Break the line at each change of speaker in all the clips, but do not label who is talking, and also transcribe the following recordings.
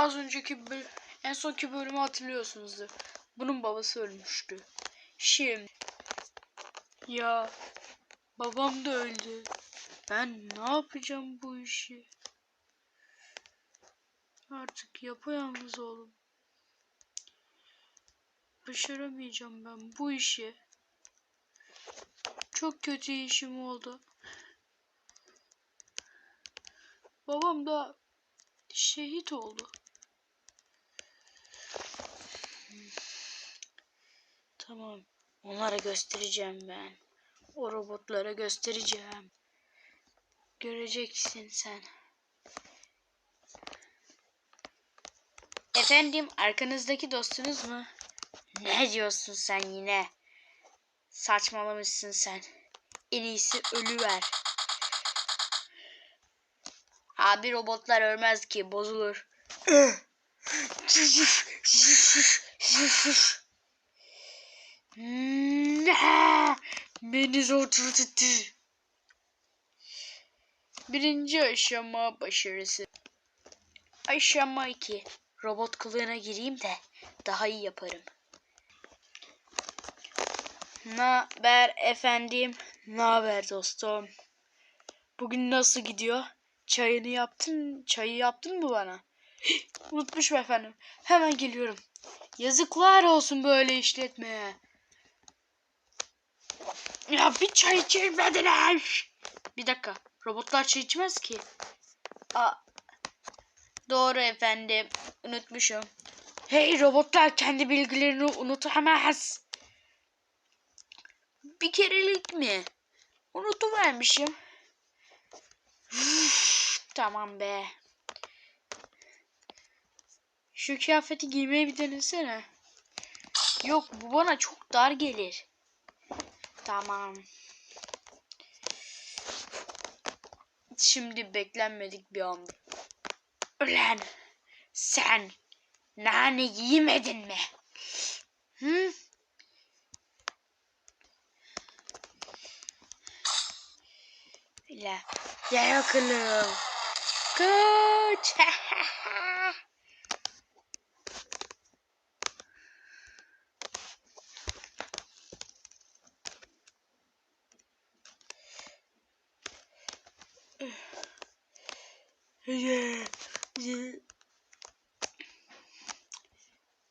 az önceki böl en sonki bölümü hatırlıyorsunuzdur. Bunun babası ölmüştü. Şimdi ya babam da öldü. Ben ne yapacağım bu işi? Artık yapayalnız oğlum. Başaramayacağım ben bu işi. Çok kötü işim oldu. Babam da şehit oldu. Tamam. Onlara göstereceğim ben. O robotlara göstereceğim. Göreceksin sen. Efendim arkanızdaki dostunuz mu? Ne diyorsun sen yine? Saçmalamışsın sen. En iyisi ölüver. Abi robotlar ölmez ki bozulur. Beni zor tuttu. Birinci aşama başarısı. Aşama 2. Robot kılığına gireyim de daha iyi yaparım. Naber efendim? Naber dostum? Bugün nasıl gidiyor? Çayını yaptın, çayı yaptın mı bana? Unutmuşum efendim. Hemen geliyorum. Yazıklar olsun böyle işletmeye. Ya bir çay içirmediler. Bir dakika. Robotlar çay içmez ki. Aa, doğru efendim. Unutmuşum. Hey robotlar kendi bilgilerini unutamaz. Bir kerelik mi? Unutuvermişim. tamam be. Şu kıyafeti giymeyi bir denesene. Yok bu bana çok dar gelir. Tamam. Şimdi beklenmedik bir anda. Ulan sen nane yemedin mi? Hı? Öyle. Gel bakalım. Kaç.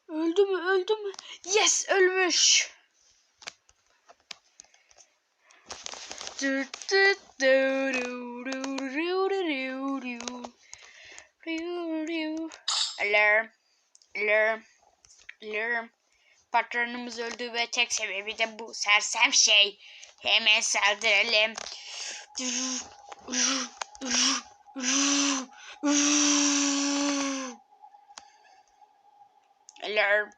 Öldü mü? Öldü mü? Yes, ölmüş. Alarm, alarm, alarm. Patronumuz öldü ve tek sebebi de bu sersem şey. Hemen saldıralım. Alarm.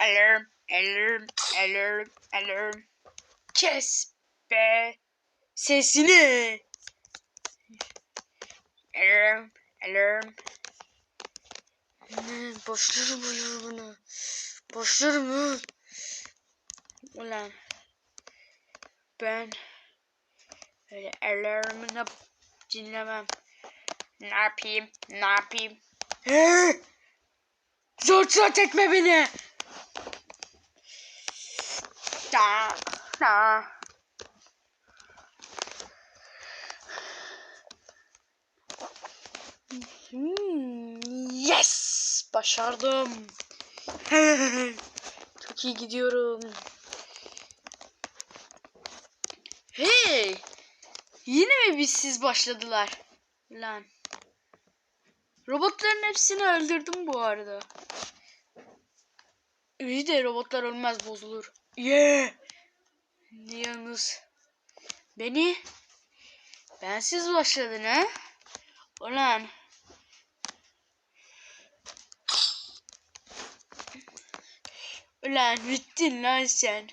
Alarm, alarm, alarm, alarm. Kes be sesini. Alarm, alarm. Ne, başlarım alarmına. Ulan ben öyle alarmını dinlemem. Ne yapayım? Ne yapayım? He! Zorla tekme beni. Da, da. Hmm, yes! Başardım. Çok iyi gidiyorum. Hey! Yine mi biz siz başladılar? Lan. Robotların hepsini öldürdüm bu arada. İyi de robotlar ölmez bozulur. Yeah! Yalnız beni bensiz başladın ha? Ulan. Ulan bittin lan sen.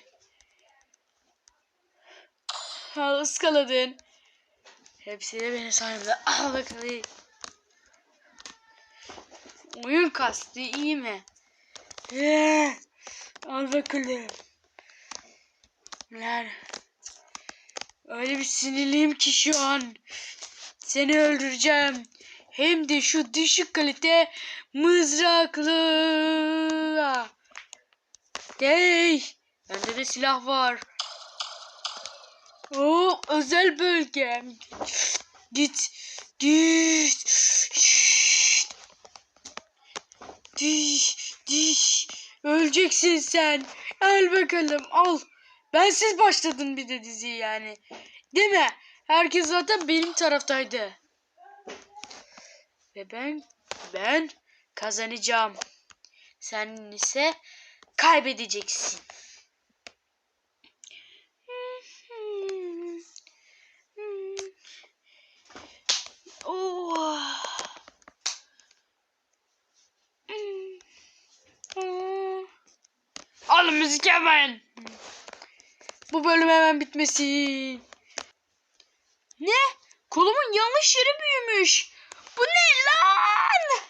Ha ıskaladın. Hepsini benim sayemde. Al bakalım. Oyun kastı iyi mi? Ee, al bakalım. Lan. Öyle bir sinirliyim ki şu an. Seni öldüreceğim. Hem de şu düşük kalite mızraklı. Hey, bende de silah var. Oo, özel bölgem. Git, git. Diş, diş. Öleceksin sen. Al bakalım, al. Bensiz başladın bir de diziyi yani. Değil mi? Herkes zaten benim taraftaydı. Ve ben ben kazanacağım. Sen ise kaybedeceksin. Oh. Al müzik hemen. Bu bölüm hemen bitmesin. Ne? Kolumun yanlış yeri büyümüş. Bu ne lan?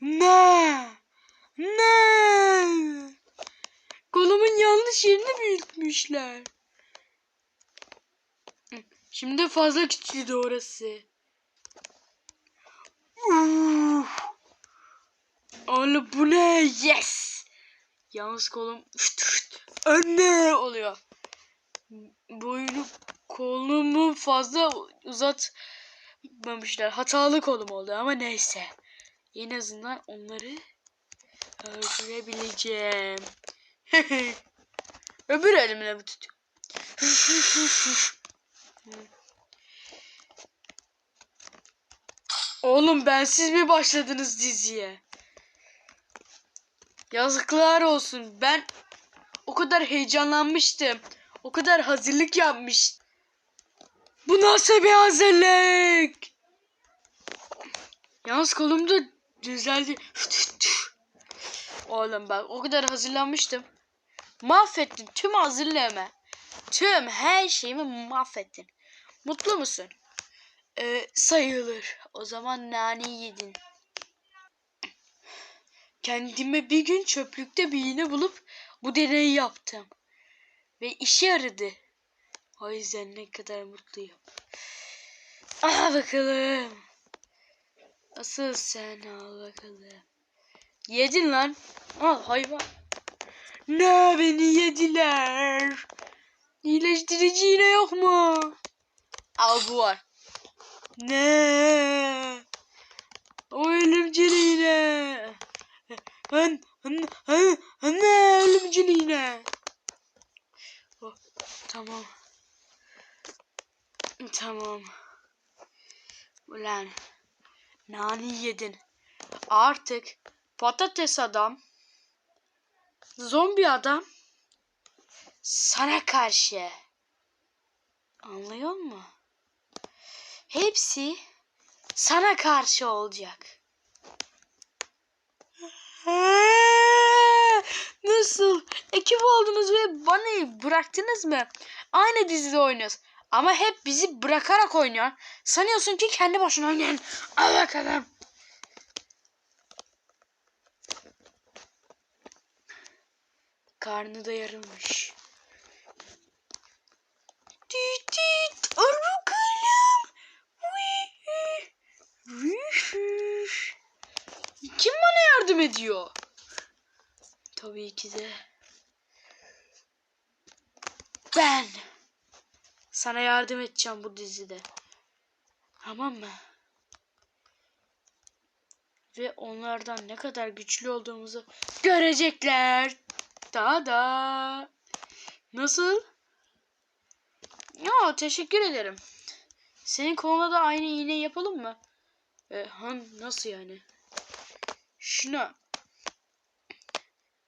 Ne? Ne? Kolumun yanlış yerini büyütmüşler. Şimdi fazla küçüldü orası. Uf. Oğlum bu ne? Yes. Yalnız kolum şut şut, önne oluyor. Boyunu kolumu fazla uzatmamışlar. Hatalı kolum oldu ama neyse. En azından onları öldürebileceğim. Öbür elimle bu tutuyor. Oğlum bensiz mi başladınız diziye? Yazıklar olsun. Ben o kadar heyecanlanmıştım. O kadar hazırlık yapmıştım. Bu nasıl bir hazırlık? Yalnız kolum da düzeldi. Oğlum bak o kadar hazırlanmıştım. Mahvettin tüm hazırlığımı. Tüm her şeyimi mahvettin. Mutlu musun? Ee, sayılır. O zaman nane yedin. Kendime bir gün çöplükte bir iğne bulup bu deneyi yaptım. Ve işe yaradı. O yüzden ne kadar mutluyum. Al bakalım. Asıl sen al bakalım. Yedin lan. Al hayvan. Ne beni yediler. İyileştirici iğne yok mu? Al bu var. Ne? O ölümcül iğne. Han, han, han, anne ölümcül iğne. Oh, tamam. Tamam. Ulan. Nani yedin. Artık patates adam, zombi adam sana karşı. Anlıyor musun? Hepsi sana karşı olacak. Nasıl? Ekip oldunuz ve bana bıraktınız mı? Aynı dizide oynuyoruz. Ama hep bizi bırakarak oynuyor. Sanıyorsun ki kendi başına oynayan. Al bakalım. Karnı da yarılmış. Tit tit. Al bakalım. Vih. Vih. Kim bana yardım ediyor? Tabii ki de ben sana yardım edeceğim bu dizide. Tamam mı? Ve onlardan ne kadar güçlü olduğumuzu görecekler. Daha da. Nasıl? Ya teşekkür ederim. Senin koluna da aynı iğne yapalım mı? E, han nasıl yani? Şuna.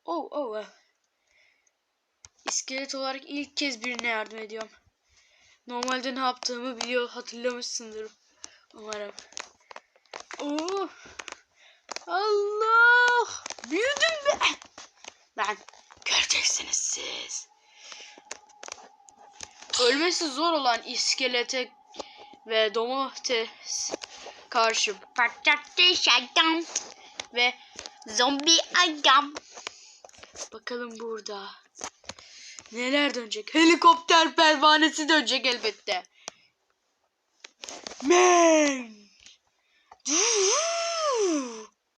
Oh oh. oh. İskelet olarak ilk kez birine yardım ediyorum. Normalde ne yaptığımı biliyor hatırlamışsındır. Umarım. Oh. Allah! Büyüdüm be! Ben göreceksiniz siz. Ölmesi zor olan iskelete ve domates karşı patates adam ve zombi adam. Bakalım burada neler dönecek? Helikopter pervanesi dönecek elbette. Men.